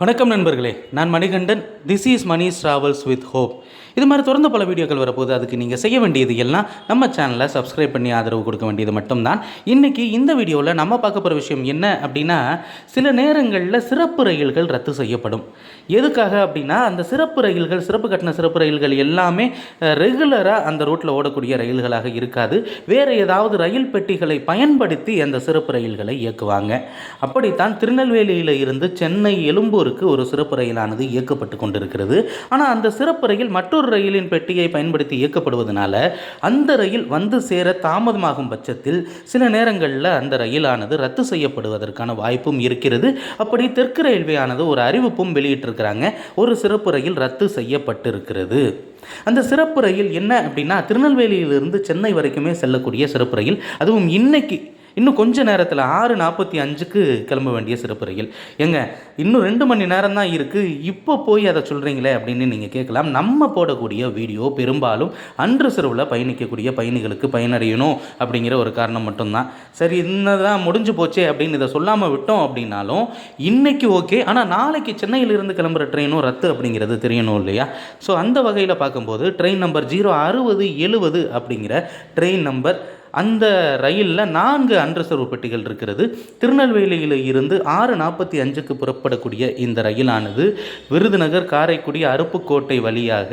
வணக்கம் நண்பர்களே நான் Manikandan. This is Mani travels with hope இது மாதிரி தொடர்ந்து பல வீடியோக்கள் வரப்போது அதுக்கு நீங்கள் செய்ய வேண்டியது எல்லாம் நம்ம சேனலை சப்ஸ்கிரைப் பண்ணி ஆதரவு கொடுக்க வேண்டியது மட்டும்தான். இன்றைக்கி இந்த வீடியோவில் நம்ம பார்க்க போகிற விஷயம் என்ன அப்படின்னா சில நேரங்களில் சிறப்பு ரயில்கள் ரத்து செய்யப்படும். எதுக்காக அப்படின்னா அந்த சிறப்பு ரயில்கள் சிறப்பு கட்டண சிறப்பு ரயில்கள் எல்லாமே ரெகுலராக அந்த ரூட்டில் ஓடக்கூடிய ரயில்களாக இருக்காது. வேறு ஏதாவது ரயில் பெட்டிகளை பயன்படுத்தி அந்த சிறப்பு ரயில்களை இயக்குவாங்க. அப்படித்தான் திருநெல்வேலியில் இருந்து சென்னை எழும்பூர் எழும்பூருக்கு ஒரு சிறப்பு ரயிலானது இயக்கப்பட்டு கொண்டிருக்கிறது. ஆனால் அந்த சிறப்பு ரயில் மற்றொரு ரயிலின் பெட்டியை பயன்படுத்தி இயக்கப்படுவதனால அந்த ரயில் வந்து சேர தாமதமாகும் பட்சத்தில் சில நேரங்களில் அந்த ரயிலானது ரத்து செய்யப்படுவதற்கான வாய்ப்பும் இருக்கிறது. அப்படி தெற்கு ரயில்வேயானது ஒரு அறிவிப்பும் வெளியிட்டிருக்கிறாங்க. ஒரு சிறப்பு ரயில் ரத்து செய்யப்பட்டிருக்கிறது. அந்த சிறப்பு ரயில் என்ன அப்படின்னா திருநெல்வேலியிலிருந்து சென்னை வரைக்குமே செல்லக்கூடிய சிறப்பு ரயில். அதுவும் இன்னைக்கு இன்னும் கொஞ்ச நேரத்தில் ஆறு நாற்பத்தி அஞ்சுக்கு கிளம்ப வேண்டிய சிறப்பு ரயில் எங்க இன்னும் ரெண்டு மணி நேரம் தான் இருக்குது இப்போ போய் அதை சொல்கிறீங்களே அப்படின்னு நீங்கள் கேட்கலாம். நம்ம போடக்கூடிய வீடியோ பெரும்பாலும் அன்று சிறுவில் பயணிக்கக்கூடிய பயணிகளுக்கு பயனடையணும் அப்படிங்கிற ஒரு காரணம் மட்டும்தான். சரி இன்னதான் முடிஞ்சு போச்சே அப்படின்னு இதை சொல்லாமல் விட்டோம் அப்படின்னாலும் இன்னைக்கு ஓகே. ஆனால் நாளைக்கு சென்னையிலிருந்து கிளம்புற ட்ரெயினும் ரத்து அப்படிங்கிறது தெரியணும் இல்லையா? ஸோ அந்த வகையில் பார்க்கும்போது ட்ரெயின் நம்பர் ஜீரோ அறுபது எழுபது அப்படிங்கிற ட்ரெயின் நம்பர் அந்த ரயிலில் நான்கு அன்ரிசர்வ் பெட்டிகள் இருக்கிறது. திருநெல்வேலியில் இருந்து ஆறு நாற்பத்தி அஞ்சுக்கு புறப்படக்கூடிய இந்த ரயிலானது விருதுநகர் காரைக்குடி அருப்புக்கோட்டை வழியாக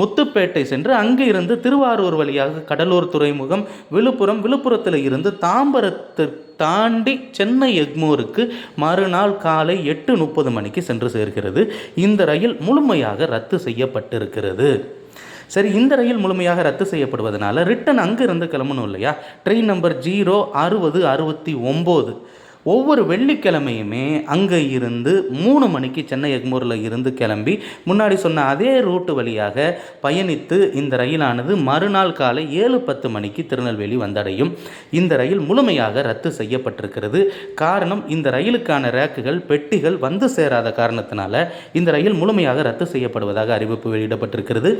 முத்துப்பேட்டை சென்று அங்கே இருந்து திருவாரூர் வழியாக கடலூர் துறைமுகம் விழுப்புரம் விழுப்புரத்தில் இருந்து தாம்பரத்து தாண்டி சென்னை எக்மோருக்கு மறுநாள் காலை எட்டு முப்பது மணிக்கு சென்று சேர்கிறது. இந்த ரயில் முழுமையாக ரத்து செய்யப்பட்டிருக்கிறது. சரி இந்த ரயில் முழுமையாக ரத்து செய்யப்படுவதனால ரிட்டன் அங்கிருந்து கிளம்பணும் இல்லையா? ட்ரெயின் நம்பர் ஜீரோ அறுபது அறுபத்தி ஒம்பது. ஒவ்வொரு வெள்ளிக்கிழமையுமே அங்கே இருந்து மூணு மணிக்கு சென்னை எக்மூரில் இருந்து கிளம்பி முன்னாடி சொன்ன அதே ரூட்டு வழியாக பயணித்து இந்த ரயிலானது மறுநாள் காலை ஏழு பத்து மணிக்கு திருநெல்வேலி வந்தடையும். இந்த ரயில் முழுமையாக ரத்து செய்யப்பட்டிருக்கிறது. காரணம் இந்த ரயிலுக்கான ரேக்குகள் பெட்டிகள் வந்து சேராத காரணத்தினால இந்த ரயில் முழுமையாக ரத்து செய்யப்படுவதாக அறிவிப்பு வெளியிடப்பட்டிருக்கிறது.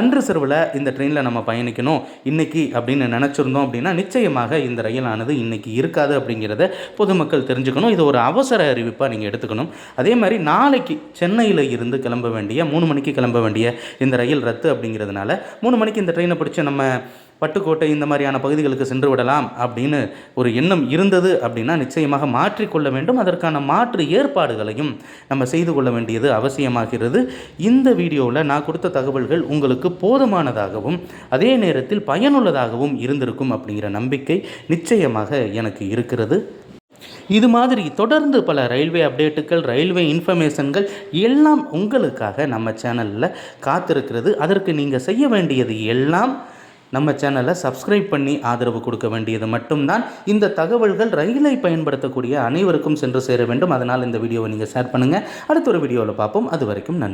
அன்று சிறுவில் இந்த ட்ரெயினில் நம்ம பயணிக்கணும். இன்னைக்கு அப்படின்னு நினச்சிருந்தோம் அப்படின்னா நிச்சயமாக இந்த ரயிலானது இன்னைக்கு இருக்காது அப்படிங்கிறத பொதுமக்கள் தெரிஞ்சுக்கணும். இது ஒரு அவசர அறிவிப்பாக நீங்கள் எடுத்துக்கணும். அதே மாதிரி நாளைக்கு சென்னையில் இருந்து கிளம்ப வேண்டிய மூணு மணிக்கு கிளம்ப வேண்டிய இந்த ரயில் ரத்து அப்படிங்கிறதுனால மூணு மணிக்கு இந்த ட்ரெயினை பிடிச்சி நம்ம பட்டுக்கோட்டை இந்த மாதிரியான பகுதிகளுக்கு சென்று விடலாம் அப்படின்னு ஒரு எண்ணம் இருந்தது அப்படின்னா நிச்சயமாக மாற்றிக்கொள்ள வேண்டும். அதற்கான மாற்று ஏற்பாடுகளையும் நம்ம செய்து கொள்ள வேண்டியது அவசியமாகிறது. இந்த வீடியோவில் நான் கொடுத்த தகவல்கள் உங்களுக்கு போதுமானதாகவும் அதே நேரத்தில் பயனுள்ளதாகவும் இருந்திருக்கும் அப்படிங்கிற நம்பிக்கை நிச்சயமாக எனக்கு இருக்கிறது. இது மாதிரி தொடர்ந்து பல ரயில்வே அப்டேட்டுகள் ரயில்வே இன்ஃபர்மேஷன்கள் எல்லாம் உங்களுக்காக நம்ம சேனலில் காத்திருக்கிறது. அதற்கு நீங்கள் செய்ய வேண்டியது எல்லாம் நம்ம சேனலை சப்ஸ்கிரைப் பண்ணி ஆதரவு கொடுக்க வேண்டியது மட்டும்தான். இந்த தகவல்கள் ரயிலை பயன்படுத்தக்கூடிய அனைவருக்கும் சென்று சேர வேண்டும். அதனால் இந்த வீடியோவை நீங்கள் ஷேர் பண்ணுங்கள் அடுத்த ஒரு வீடியோவில் பார்ப்போம். அது வரைக்கும் நன்றி.